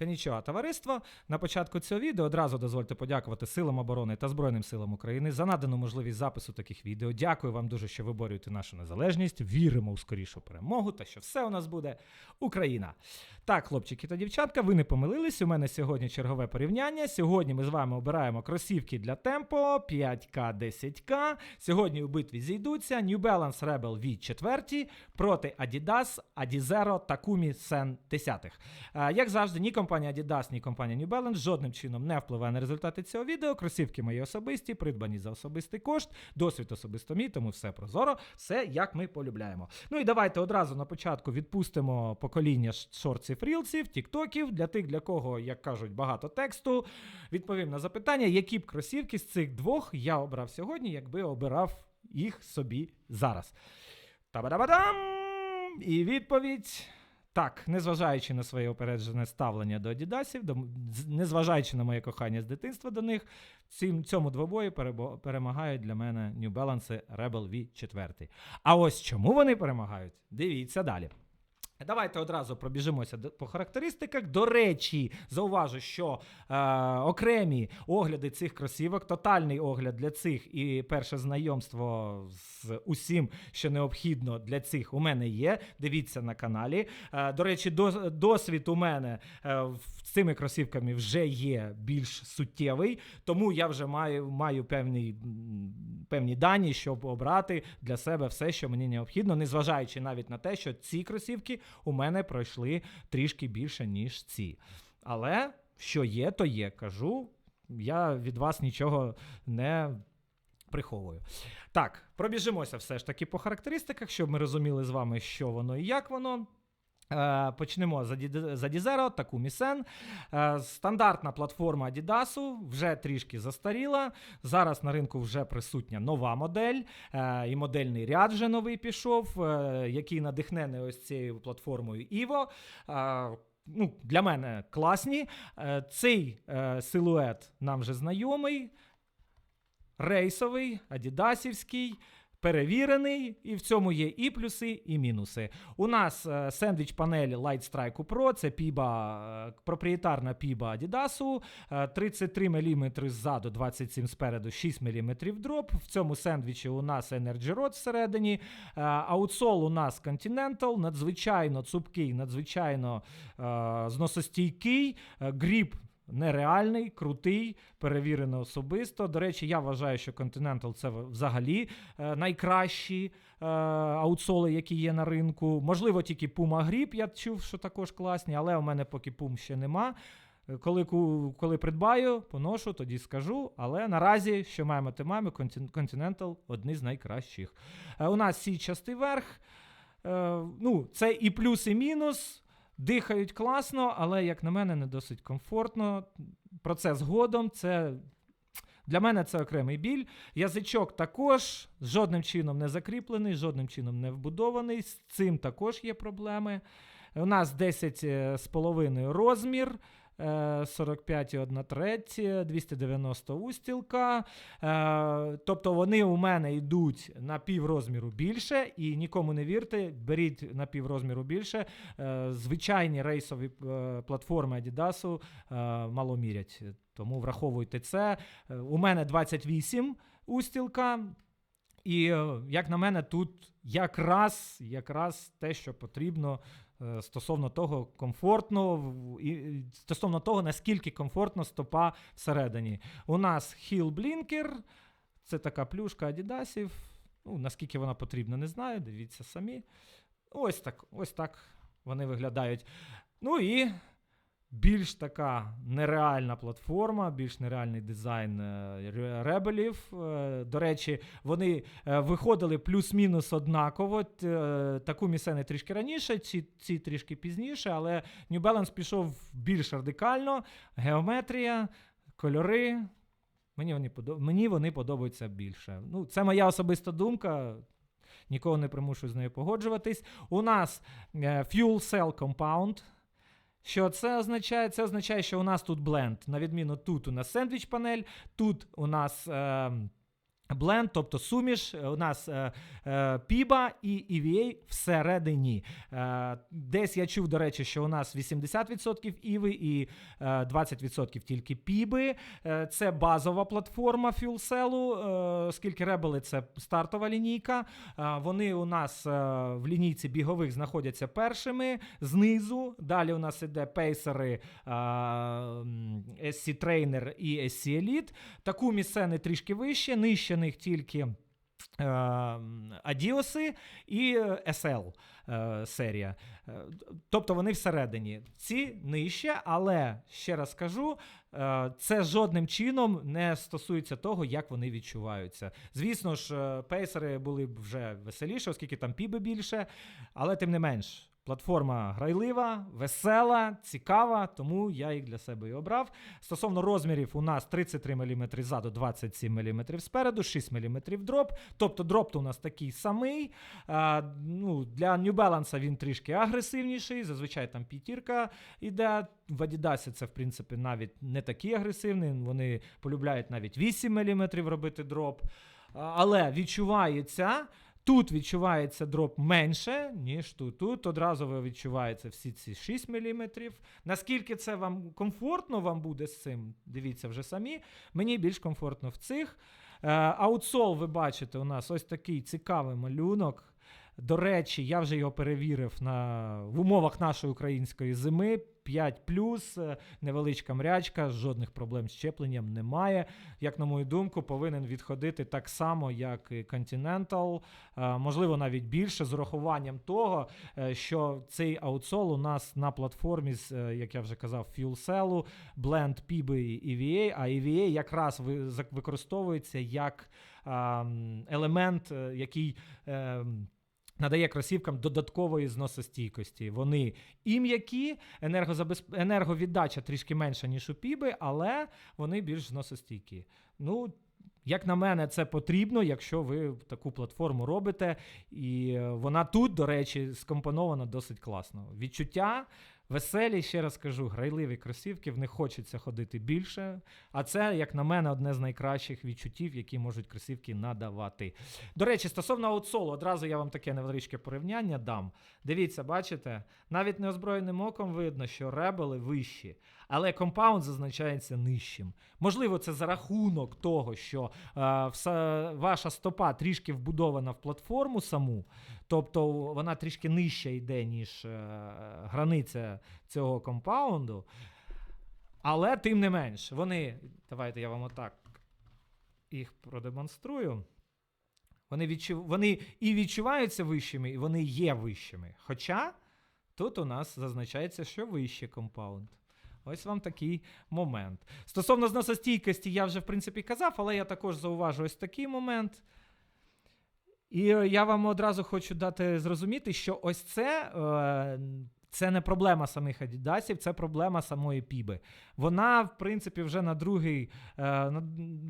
Канічого товариство. На початку цього відео одразу дозвольте подякувати Силам оборони та Збройним силам України за надану можливість запису таких відео. Дякую вам дуже, що ви борюєте нашу незалежність. Віримо у скорішу перемогу та що все у нас буде Україна. Так, хлопчики та дівчатка, ви не помилились. У мене сьогодні чергове порівняння. Сьогодні ми з вами обираємо кросівки для темпо 5К 10К. Сьогодні у битві зійдуться New Balance Rebel V4 проти Adidas Adizero Takumi Sen 10. Е, Як завжди, ні компанія Adidas, ні компанія New Balance жодним чином не впливає на результати цього відео. Кросівки мої особисті, придбані за особистий кошт, досвід особисто мій, тому все прозоро, все як ми полюбляємо. Ну і давайте одразу на початку відпустимо покоління ш- шортсів, рілсів, тіктоків для тих, для кого, як кажуть, багато тексту. Відповім на запитання, які б кросівки з цих двох я обрав сьогодні, якби обирав їх собі зараз. Та-ба-да-ба-дам! І відповідь. Так, незважаючи на своє опереджене ставлення до Адідасів, до, незважаючи на моє кохання з дитинства до них, в цьому двобої перемагають для мене New Balance Rebel V4. А ось чому вони перемагають? Дивіться далі. Давайте одразу пробіжимося по характеристиках. До речі, зауважу, що е, окремі огляди цих кросівок, тотальний огляд для цих і перше знайомство з усім, що необхідно для цих, у мене є. Дивіться на каналі. Е, до речі, до, досвід у мене е, в- цими кросівками вже є більш суттєвий, тому я вже маю, маю певні, певні дані, щоб обрати для себе все, що мені необхідно, незважаючи навіть на те, що ці кросівки у мене пройшли трішки більше, ніж ці. Але що є, то є. Кажу, я від вас нічого не приховую. Так, пробіжимося все ж таки по характеристиках, щоб ми розуміли з вами, що воно і як воно. Е, Почнемо за Дізеро, таку Місен. Стандартна платформа Adidas вже трішки застаріла. Зараз на ринку вже присутня нова модель, е, і модельний ряд вже новий пішов, е, який надихнений ось цією платформою. Е, Ну, для мене класні. Цей силует нам вже знайомий, рейсовий, адідасівський. Перевірений, і в цьому є і плюси, і мінуси. У нас е, сендвіч панель Light Strike Pro, це піба, е, проприєтарна піба Adidas, е, 33 мм ззаду, 27 спереду, 6 мм дроп. В цьому сендвічі у нас Energy Rod всередині. Е, Аутсол у нас Continental, надзвичайно цупкий, надзвичайно зносостійкий. Гріп нереальний, крутий, перевірено особисто. До речі, я вважаю, що Continental це взагалі е, найкращі е, аутсоли, які є на ринку. Можливо, тільки Puma Grip, я чув, що також класні, але у мене поки Pum ще нема. Е, Коли, коли придбаю, поношу, тоді скажу. Але наразі, що маємо, те маємо, Continental одні з найкращих. У нас січастий верх. Е, ну, це і плюс, і мінус. Дихають класно, але, як на мене, не досить комфортно. Про це згодом. Це для мене це окремий біль. Язичок також жодним чином не закріплений, жодним чином не вбудований. З цим також є проблеми. У нас 10 е, розмір. Е, 45,1 треть, 290 устілка. Тобто вони у мене йдуть на піврозміру більше, і нікому не вірте, беріть на піврозміру більше. Е, Звичайні рейсові е, платформи Adidas мало мірять. Тому враховуйте це. У мене 28 устілка. І, е, як на мене, тут якраз, якраз те, що потрібно е, стосовно того, комфортно, і, стосовно того, наскільки комфортно стопа всередині. У нас Blinker, це така плюшка Адідасів. Ну, наскільки вона потрібна, не знаю. Дивіться самі. Ось так, ось так вони виглядають. Ну і більш така нереальна платформа, більш нереальний дизайн е, ребелів. До речі, вони е, виходили плюс-мінус однаково. Е, Таку місени трішки раніше, ці, ці трішки пізніше, але New Balance пішов більш радикально. Геометрія, кольори. Мені вони, мені вони подобаються більше. Ну, це моя особиста думка. Нікого не примушую з нею погоджуватись. У нас Fuel Cell Compound. Що це означає? Це означає, що у нас тут бленд. На відміну тут у нас сендвіч панель, тут у нас. Е, Бленд, тобто суміш, е, у нас е, е, Піба і EVA всередині. Е, десь я чув, до речі, що у нас 80% Іви і е, 20% тільки Піби. Е, це базова платформа FuelCell, е, оскільки Rebel це стартова лінійка. Е, вони у нас е, в лінійці бігових знаходяться першими знизу. Далі у нас іде пейсери е, SC Trainer і SC Elite. Таку місцени трішки вище, нижче них тільки е, Адіоси і SL е, серія. Е, Тобто вони всередині. Ці нижче, але ще раз кажу, це жодним чином не стосується того, як вони відчуваються. Звісно ж, пейсери були б вже веселіше, оскільки там піби більше, але тим не менш. Платформа грайлива, весела, цікава, тому я їх для себе і обрав. Стосовно розмірів, у нас 33 мм ззаду, 27 мм спереду, 6 мм дроп. Тобто дроп у нас такий самий. А, ну, для New Balance він трішки агресивніший. Зазвичай там п'ятірка йде. В Adidas це, в принципі, навіть не такий агресивний. Вони полюбляють навіть 8 мм робити дроп. Але відчувається. Тут відчувається дроп менше, ніж тут. Тут одразу ви відчуваєте всі ці 6 мм. Наскільки це вам комфортно вам буде з цим, дивіться вже самі. Мені більш комфортно в цих. Е, Аутсол, ви бачите, у нас ось такий цікавий малюнок. До речі, я вже його перевірив на, в умовах нашої української зими. 5 е, невеличка мрячка, жодних проблем з щепленням немає. Як на мою думку, повинен відходити так само, як і Continental, е, можливо, навіть більше, з урахуванням того, е, що цей аутсол у нас на платформі, як я вже казав, FuelCell, Blend PIB і EVA, а EVA якраз використовується як елемент, який. Надає кросівкам додаткової зносостійкості. Вони і м'які, енергозабез... енерговіддача трішки менша, ніж у піби, але вони більш зносостійкі. Ну, як на мене, це потрібно, якщо ви таку платформу робите. І е, вона тут, до речі, скомпонована досить класно. Відчуття веселі, ще раз кажу, грайливі кросівки, в них хочеться ходити більше. А це, як на мене, одне з найкращих відчуттів, які можуть кросівки надавати. До речі, стосовно аутсолу, одразу я вам таке невеличке порівняння дам. Дивіться, бачите, навіть неозброєним оком видно, що ребели вищі, але компаунд зазначається нижчим. Можливо, це за рахунок того, що е, вса- ваша стопа трішки вбудована в платформу саму, тобто вона трішки нижча йде, ніж е, границя цього компаунду. Але тим не менш, вони. Давайте я вам отак їх продемонструю. Вони, відчув... вони і відчуваються вищими, і вони є вищими. Хоча тут у нас зазначається, що вище компаунд. Ось вам такий момент. Стосовно зносостійкості, я вже в принципі казав, але я також зауважу ось такий момент. І е, я вам одразу хочу дати зрозуміти, що ось це. Е, це не проблема самих Адідасів, це проблема самої Піби. Вона, в принципі, вже на другий, е,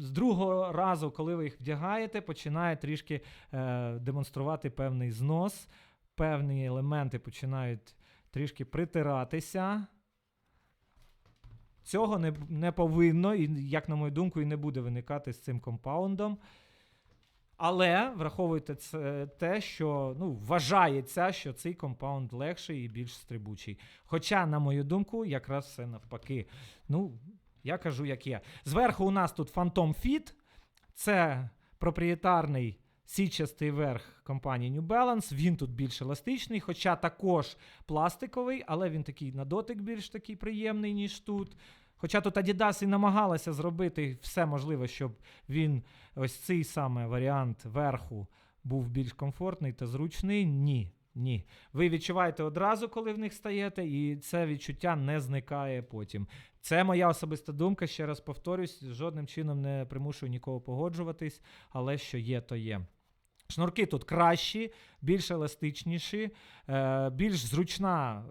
з другого разу, коли ви їх вдягаєте, починає трішки е, демонструвати певний знос, певні елементи починають трішки притиратися. Цього не, не повинно, і, як на мою думку, і не буде виникати з цим компаундом. Але враховуйте це те, що ну, вважається, що цей компаунд легший і більш стрибучий. Хоча, на мою думку, якраз все навпаки. Ну, я кажу, як є. Зверху у нас тут Phantom Fit. Це проприєтарний січастий верх компанії New Balance. Він тут більш еластичний, хоча також пластиковий, але він такий на дотик більш такий приємний, ніж тут. Хоча тут Adidas і намагалася зробити все можливе, щоб він ось цей саме варіант верху був більш комфортний та зручний. Ні. Ні. Ви відчуваєте одразу, коли в них стаєте, і це відчуття не зникає потім. Це моя особиста думка. Ще раз повторюсь, жодним чином не примушую нікого погоджуватись, але що є, то є. Шнурки тут кращі, більш еластичніші, е, більш зручна,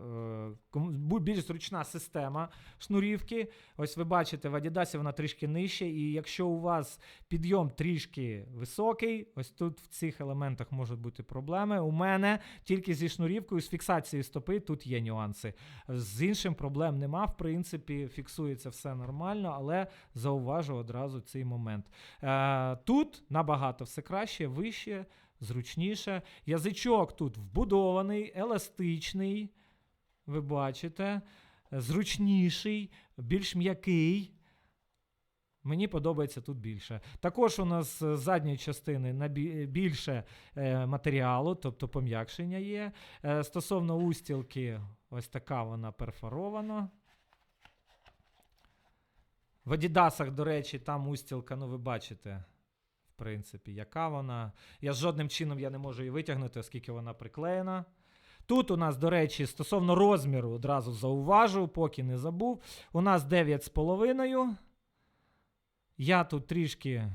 е, більш зручна система шнурівки. Ось ви бачите, в Adidas вона трішки нижче, і якщо у вас підйом трішки високий, ось тут в цих елементах можуть бути проблеми. У мене тільки зі шнурівкою, з фіксацією стопи тут є нюанси. З іншим проблем нема. В принципі, фіксується все нормально, але зауважу одразу цей момент. Е, тут набагато все краще, вище, зручніше. Язичок тут вбудований, еластичний. Ви бачите, зручніший, більш м'який. Мені подобається тут більше. Також у нас з задньої частини більше е, матеріалу, тобто пом'якшення є. Е, стосовно устілки, ось така вона перфорована. В Адідасах, до речі, там устілка, ну ви бачите, принципі, яка вона. Я жодним чином я не можу її витягнути, оскільки вона приклеєна. Тут у нас, до речі, стосовно розміру, одразу зауважу, поки не забув. У нас 9,5. Я тут трішки.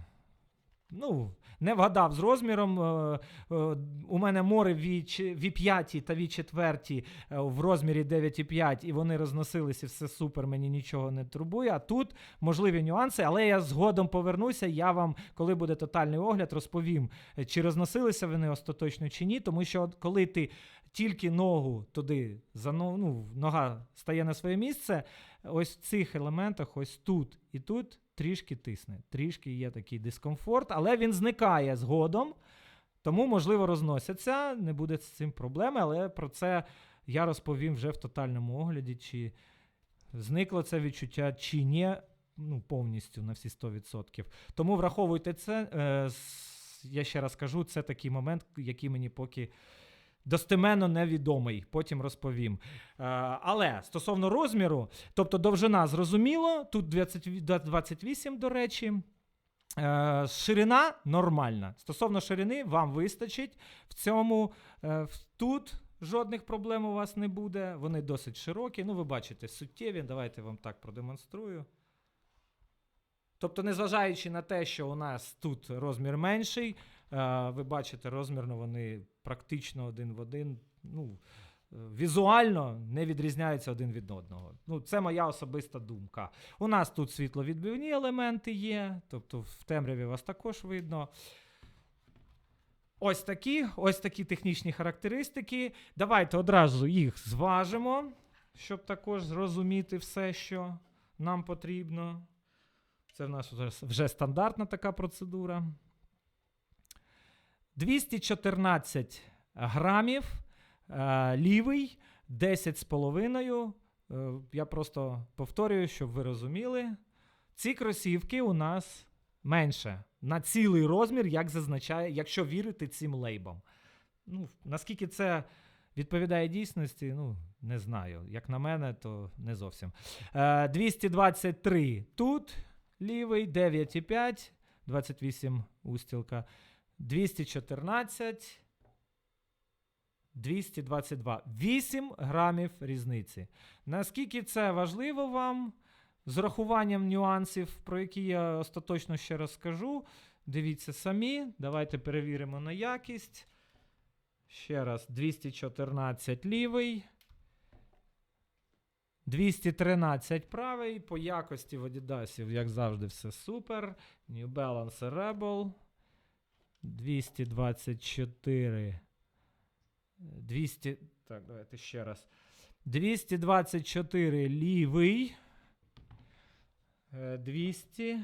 Ну, не вгадав з розміром. Е, е, У мене море V5 та V4 е, в розмірі 9,5, і вони розносилися, все супер, мені нічого не турбує. А тут можливі нюанси, але я згодом повернуся. Я вам, коли буде тотальний огляд, розповім, чи розносилися вони остаточно чи ні. Тому що коли ти тільки ногу туди, ну, нога стає на своє місце, ось в цих елементах, ось тут і тут трішки тисне. Трішки є такий дискомфорт, але він зникає згодом. Тому, можливо, розносяться, не буде з цим проблеми, але про це я розповім вже в тотальному огляді, чи зникло це відчуття, чи ні, ну, повністю на всі 100%. Тому враховуйте це. Е, я ще раз кажу, це такий момент, який мені поки достеменно невідомий. Потім розповім. Е, але стосовно розміру, тобто довжина зрозуміло, тут 28, до речі. Е, ширина нормальна. Стосовно ширини, вам вистачить. В цьому е, тут жодних проблем у вас не буде. Вони досить широкі. Ну, ви бачите, суттєві. Давайте вам так продемонструю. Тобто, незважаючи на те, що у нас тут розмір менший, ви бачите, розмірно вони практично один в один. Ну, е, візуально не відрізняються один від одного. Ну, це моя особиста думка. У нас тут світловідбивні елементи є, тобто в темряві вас також видно. Ось такі, ось такі технічні характеристики. Давайте одразу їх зважимо, щоб також зрозуміти все, що нам потрібно. Це в нас вже стандартна така процедура. 214 грамів, е, лівий, 10,5. Е, я просто повторюю, щоб ви розуміли. Ці кросівки у нас менше на цілий розмір, як зазначає, якщо вірити цим лейбам. Ну, наскільки це відповідає дійсності, ну, не знаю. Як на мене, то не зовсім. Е, 223 тут, лівий, 9,5, 28 устілка. 214, 222. 8 грамів різниці. Наскільки це важливо вам? З урахуванням нюансів, про які я остаточно ще раз скажу. Дивіться самі. Давайте перевіримо на якість. Ще раз, 214 лівий. 213 правий. По якості в Adidas, як завжди, все супер. New Balance Rebel. 224. 200. Так, давайте ще раз. 224 лівий. Е, 200.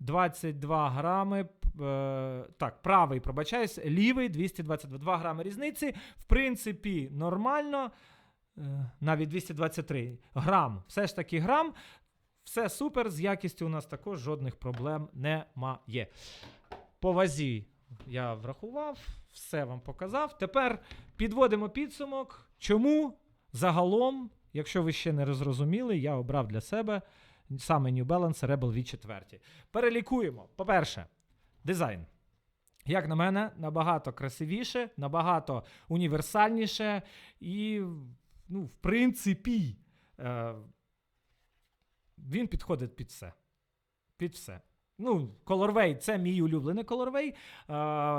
22 грами. е, Так, правий, пробачаюсь, лівий 222 грами різниці. В принципі, нормально. Е, Навіть 223 грам. Все ж таки грам. Все супер. З якістю у нас також жодних проблем немає. По вазі я врахував, все вам показав. Тепер підводимо підсумок. Чому загалом, якщо ви ще не зрозуміли, я обрав для себе саме New Balance Rebel V4. Перелікуємо. По-перше, дизайн. Як на мене, набагато красивіше, набагато універсальніше і, ну, в принципі, е, він підходить під все. Під все. Ну, Colorway – це мій улюблений Colorway.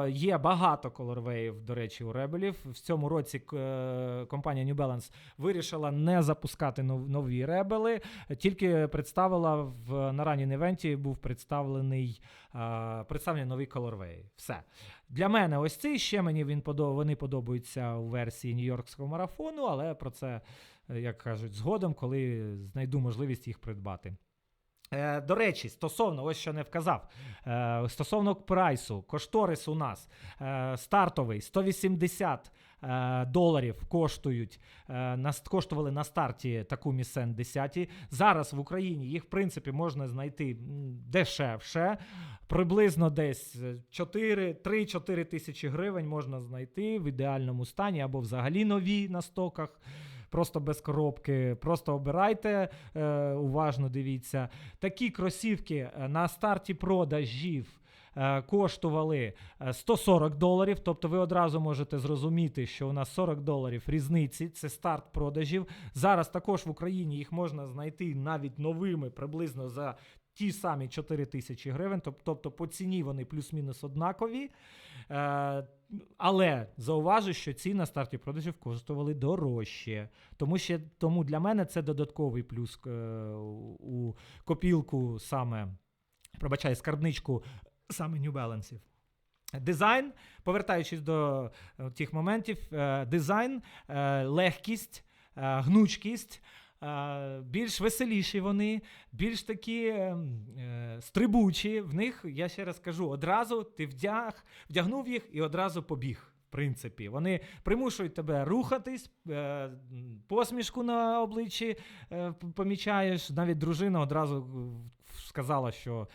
Е, є багато колорвеїв, до речі, у Rebelів. В цьому році е, компанія New Balance вирішила не запускати нов- нові ребели, тільки представила в на ранній івенті був представлений, е, представлений новий Colorway. Все. Для мене ось цей ще мені він подо- вони подобаються у версії Нью-Йоркського марафону, але про це, е, як кажуть, згодом, коли знайду можливість їх придбати. Е, до речі, стосовно, ось що не вказав. Е, стосовно прайсу, кошторис у нас е, стартовий 180 е, доларів коштують. Коштували на старті таку Місен 10. Зараз в Україні їх, в принципі, можна знайти дешевше. Приблизно десь 3-4 тисячі гривень можна знайти в ідеальному стані або взагалі нові на стоках. Просто без коробки, просто обирайте, е, уважно дивіться. Такі кросівки е, на старті продажів е, коштували е, 140 доларів. Тобто ви одразу можете зрозуміти, що у нас 40 доларів різниці. Це старт продажів. Зараз також в Україні їх можна знайти навіть новими приблизно за ті самі 4 тисячі гривень. Тобто по ціні вони плюс-мінус однакові. Але зауважу, що ці на старті продажів коштували дорожче. Тому, ще, тому для мене це додатковий плюс е, у копілку саме, пробачай, скарбничку саме New Balance. Дизайн, повертаючись до е, тих моментів, е, дизайн, е, легкість, е, гнучкість. Більш веселіші вони, більш такі е, е, стрибучі. В них, я ще раз кажу, одразу ти вдяг, вдягнув їх і одразу побіг. В принципі, вони примушують тебе рухатись, е, посмішку на обличчі е, помічаєш. Навіть дружина одразу сказала, що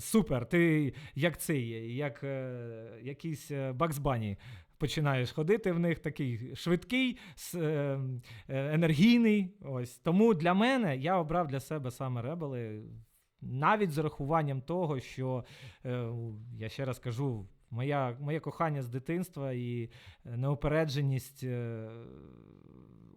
супер, ти як цей, як е, якийсь Бакс Бані. Починаєш ходити в них такий швидкий, е, е, енергійний. Ось тому для мене я обрав для себе саме ребели, навіть з урахуванням того, що е, я ще раз кажу, моя, моє кохання з дитинства і неупередженість,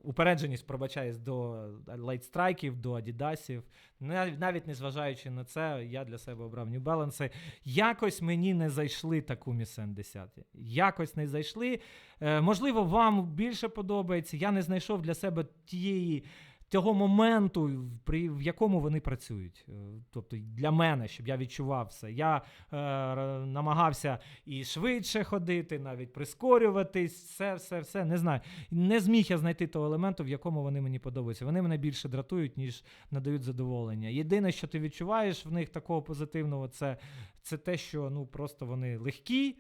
упередженість, пробачаюсь, до лайтстрайків, до адідасів. Навіть, незважаючи на це, я для себе обрав New Balance. Якось мені не зайшли таку Місен 10. Якось не зайшли. Е, можливо, вам більше подобається. Я не знайшов для себе тієї. Того моменту, при в якому вони працюють, Е, тобто для мене, щоб я відчував все. Я е, намагався і швидше ходити, навіть прискорюватись, все, все, все. Не знаю. Не зміг я знайти того елементу, в якому вони мені подобаються. Вони мене більше дратують, ніж надають задоволення. Єдине, що ти відчуваєш в них такого позитивного, це, це те, що ну просто вони легкі.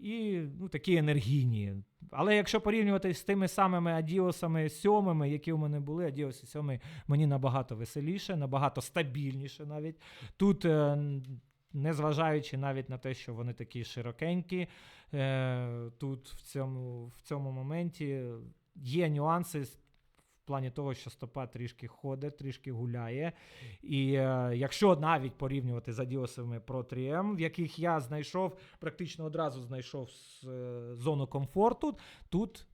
І ну, такі енергійні. Але якщо порівнювати з тими самими Адіосами сьомими, які у мене були, Адіоси сьомий мені набагато веселіше, набагато стабільніше навіть. Тут, е, незважаючи навіть на те, що вони такі широкенькі, е, тут в цьому, в цьому моменті є нюанси. Плані того, що стопа трішки ходить, трішки гуляє. І е, якщо навіть порівнювати з Адіосами Pro 3M, в яких я знайшов, практично одразу знайшов е, зону комфорту, тут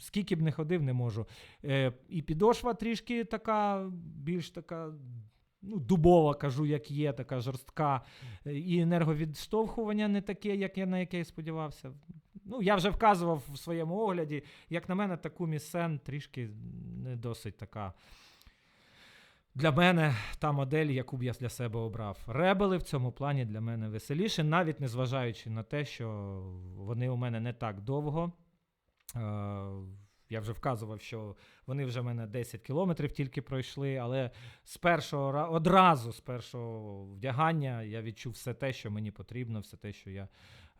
скільки б не ходив, не можу. Е, і підошва трішки така, більш така. Ну, дубова, кажу, як є, така жорстка, Е, і енерговідштовхування не таке, як я на яке я сподівався. Ну, я вже вказував в своєму огляді, як на мене, таку місен трішки не досить така. Для мене та модель, яку б я для себе обрав. Ребели в цьому плані для мене веселіше, навіть незважаючи на те, що вони у мене не так довго. Е, я вже вказував, що вони вже в мене 10 кілометрів тільки пройшли, але з першого ра- одразу з першого вдягання я відчув все те, що мені потрібно, все те, що я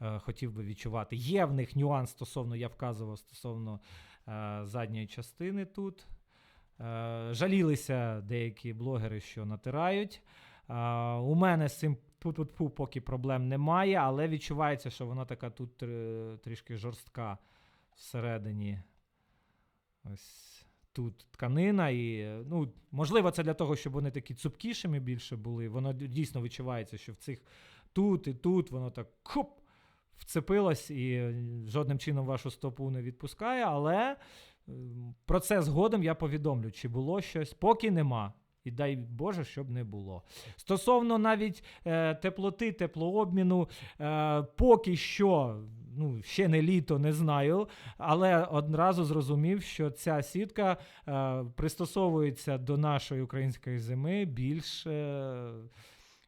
хотів би відчувати. Є в них нюанс стосовно, я вказував стосовно е, задньої частини тут. Е, жалілися деякі блогери, що натирають. Е, у мене з цим пу-пу-пу поки проблем немає, але відчувається, що вона така тут е, трішки жорстка всередині. Ось тут тканина. І, е, ну, можливо, це для того, щоб вони такі цупкішими більше були. Воно дійсно відчувається, що в цих тут і тут воно так куп, вцепилось і жодним чином вашу стопу не відпускає, але. Ем, Про це згодом я повідомлю, чи було щось, поки нема. І дай Боже, щоб не було. Стосовно навіть е, теплоти, теплообміну, е, поки що, ну, ще не літо, не знаю, але одразу зрозумів, що ця сітка е, пристосовується до нашої української зими більш. Е,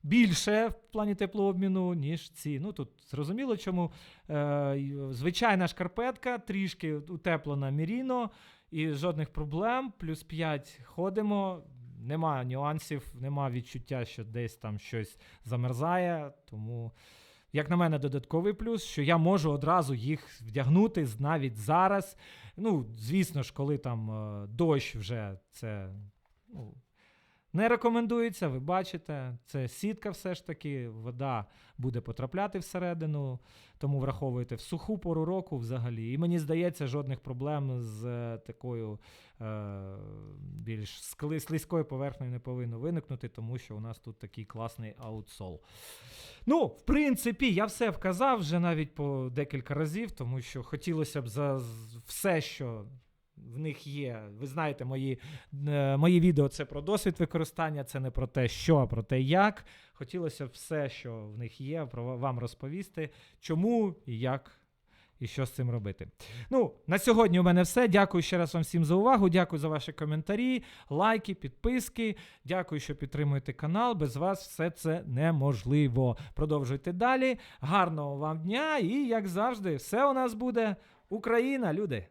Більше в плані теплообміну, ніж ці. Ну тут зрозуміло, чому е, звичайна шкарпетка, трішки утеплена міріно, і жодних проблем. Плюс 5 ходимо. Нема нюансів, нема відчуття, що десь там щось замерзає. Тому, як на мене, додатковий плюс, що я можу одразу їх вдягнути навіть зараз. Ну, звісно ж, коли там е, дощ вже це. Ну, не рекомендується, ви бачите, це сітка все ж таки, вода буде потрапляти всередину, тому враховуйте в суху пору року взагалі. І мені здається, жодних проблем з е, такою е, більш слизькою поверхнею не повинно виникнути, тому що у нас тут такий класний аутсол. Ну, в принципі, я все вказав вже навіть по декілька разів, тому що хотілося б за все, що в них є. Ви знаєте, мої, е, мої відео це про досвід використання, це не про те, що, а про те, як. Хотілося все, що в них є, про вам розповісти, чому і як. І що з цим робити? Ну, на сьогодні у мене все. Дякую ще раз вам всім за увагу. Дякую за ваші коментарі, лайки, підписки. Дякую, що підтримуєте канал. Без вас все це неможливо. Продовжуйте далі. Гарного вам дня і, як завжди, все у нас буде Україна, люди.